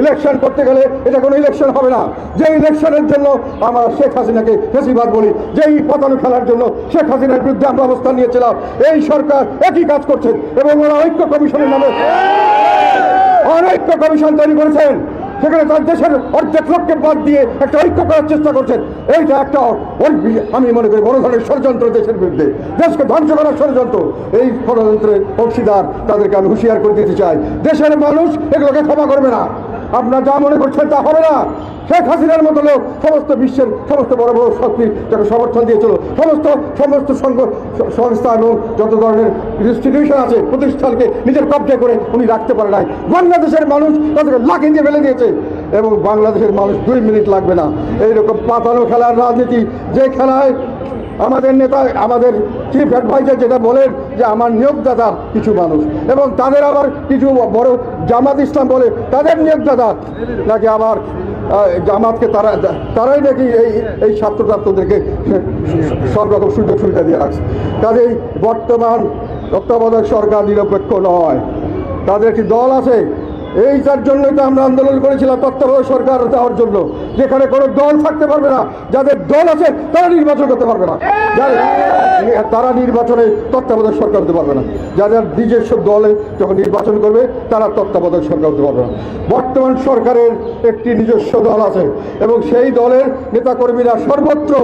Election করতে গেলে এটা কোনো ইলেকশন হবে না। যে ইলেকশনের জন্য আমরা শেখ হাসিনাকে ফেসিবাদ বলি, যেই পতানো খেলার জন্য শেখ হাসিনার বিরুদ্ধে আমরা অবস্থান নিয়েছিলাম, এই সরকার একই কাজ করছেন এবং ওরা ঐক্য কমিশনের নামে অনৈক্য কমিশন তৈরি করেছেন। সেখানে তার দেশের অর্ধেক লোককে বাদ দিয়ে একটা ঐক্য করার চেষ্টা করছেন। এইটা একটা আমি মনে করি বড় ধরনের ষড়যন্ত্র দেশের বিরুদ্ধে। দেশকে ধ্বংস করার ষড়যন্ত্র, এই ষড়যন্ত্রের অংশীদার তাদেরকে আমি হুঁশিয়ার করে দিতে চাই। দেশের মানুষ এগুলোকে ক্ষমা করবে না। আপনার যা মনে করছেন তা হবে না। শেখ হাসিনার মতো লোক সমস্ত বিশ্বের সমস্ত বড় বড় শক্তি যাকে সমর্থন দিয়েছিল সমস্ত সমস্ত সংঘ, সংস্থা এবং যত ধরনের ইনস্টিটিউশন আছে, প্রতিষ্ঠানকে নিজের কব্জা করে উনি রাখতে পারে নাই। বাংলাদেশের মানুষ তাদেরকে লাখে দিয়ে ফেলে দিয়েছে এবং বাংলাদেশের মানুষ দুই মিনিট লাগবে না। এইরকম পাতানো খেলার রাজনীতি, যে খেলায় আমাদের নেতা, আমাদের চিফ অ্যাডভাইজার যেটা বলেন যে আমার নিয়োগদাতা কিছু মানুষ। এবং তাদের আবার কিছু বড় জামাত ইসলাম বলে তাদের নিয়োগদাতা। নাকি আবার জামাতকে তারা, তারাই নাকি এই এই ছাত্র ছাত্রদেরকে সব রকম সুযোগ সুবিধা দিয়ে রাখছে। কাজেই বর্তমান তত্ত্বাবধায়ক সরকার নিরপেক্ষ নয়। তাদের একটি দল আছে? এইটার জন্যই তো আমরা আন্দোলন করেছিলাম তত্ত্বাবধায়ক সরকার দেওয়ার জন্য। যেখানে কোনো দল থাকতে পারবে না, যাদের দল আছে তারা নির্বাচন করতে পারবে না। যাদের- তারা নির্বাচনে তত্ত্বাবধায়ক সরকার হতে পারবে না। যাদের নিজস্ব দলে যখন নির্বাচন করবে, তারা তত্ত্বাবধায়ক সরকার হতে পারবে না। বর্তমান সরকারের একটি নিজস্ব দল আছে, এবং সেই দলের নেতাকর্মীরা সর্বত্র,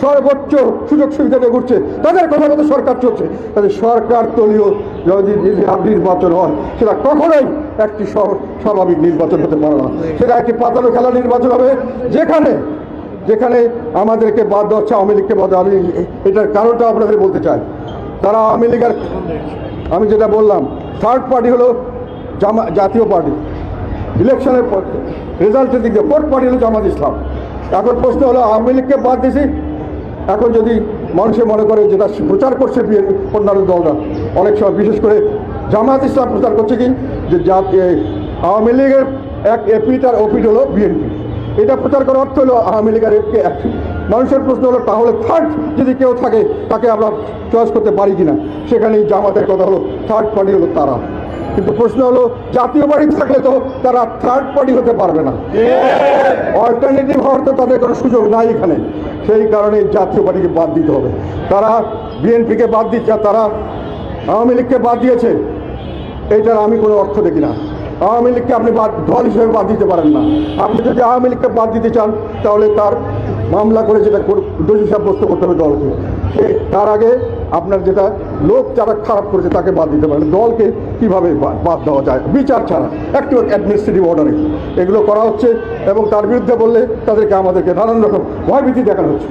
সর্বোচ্চ সুযোগ সুবিধা নিয়ে ঘুরছে। তাদের কথা মতো সরকার চলছে। তাদের সরকার দলীয় যদি নির্বাচন হয়, সেটা কখনোই একটি স্ব- স্বাভাবিক নির্বাচন হতে পারে না। সেটা একটি পাতানো খেলা নির্বাচন হবে। যেখানে যেখানে আমাদেরকে বাদ দেওয়া হচ্ছে, আওয়ামী লীগকে বাদ আমি এটার কারণটা আপনাদের বলতে চাই। তারা আওয়ামী লীগের, আমি যেটা বললাম থার্ড পার্টি হলো জামা জাতীয় পার্টি। ইলেকশনের রেজাল্টের দিক দিয়ে ফোর্থ পার্টি হলো জামাত ইসলাম। এখন প্রশ্ন হলো, আওয়ামী লীগকে বাদ দিছি? এখন যদি মানুষে মনে করে যেটা প্রচার করছে অন্যান্য দলরা। অনেক সময় বিশেষ করে জামাত ইসলাম প্রচার করছে কি? যে আওয়ামী লীগের এক এপিট আর ওপিট হলো বিএনপি। এটা প্রচার করার অর্থ হলো আওয়ামী লীগের এফকে এক। মানুষের প্রশ্ন হলো, তাহলে থার্ড যদি কেউ থাকে, তাকে আমরা চয়েস করতে পারি কিনা? সেখানেই জামাতের কথা হলো থার্ড পার্টি হলো তারা। কিন্তু প্রশ্ন হলো, জাতীয় পার্টি থাকলে তো তারা থার্ড পার্টি হতে পারবে না। অল্টারনেটিভ হওয়ার তো তাদের কোনো সুযোগ নাই এখানে। সেই কারণে জাতীয় পার্টিকে বাদ দিতে হবে। তারা বিএনপিকে বাদ দিচ্ছে, তারা আওয়ামী লীগকে বাদ দিয়েছে। এইটার আমি কোনো অর্থ দেখি না। আওয়ামী লীগকে আপনি বাদ, দল হিসেবে বাদ দিতে পারেন না। আপনি যদি আওয়ামী লীগকে বাদ দিতে চান, তাহলে তার মামলা করে যেটা দোষী সাব্যস্ত করতে হবে দলকে। তার আগে আপনার যেটা লোক যারা খারাপ করেছে তাকে বাদ দিতে পারেন দলকে কীভাবে বাদ দেওয়া যায়? বিচার ছাড়া। একটু অ্যাডমিনিস্ট্রেটিভ অর্ডারে এগুলো করা হচ্ছে এবং তার বিরুদ্ধে বললে তাদেরকে আমাদেরকে নানান রকম ভয়ভীতি দেখানো হচ্ছে।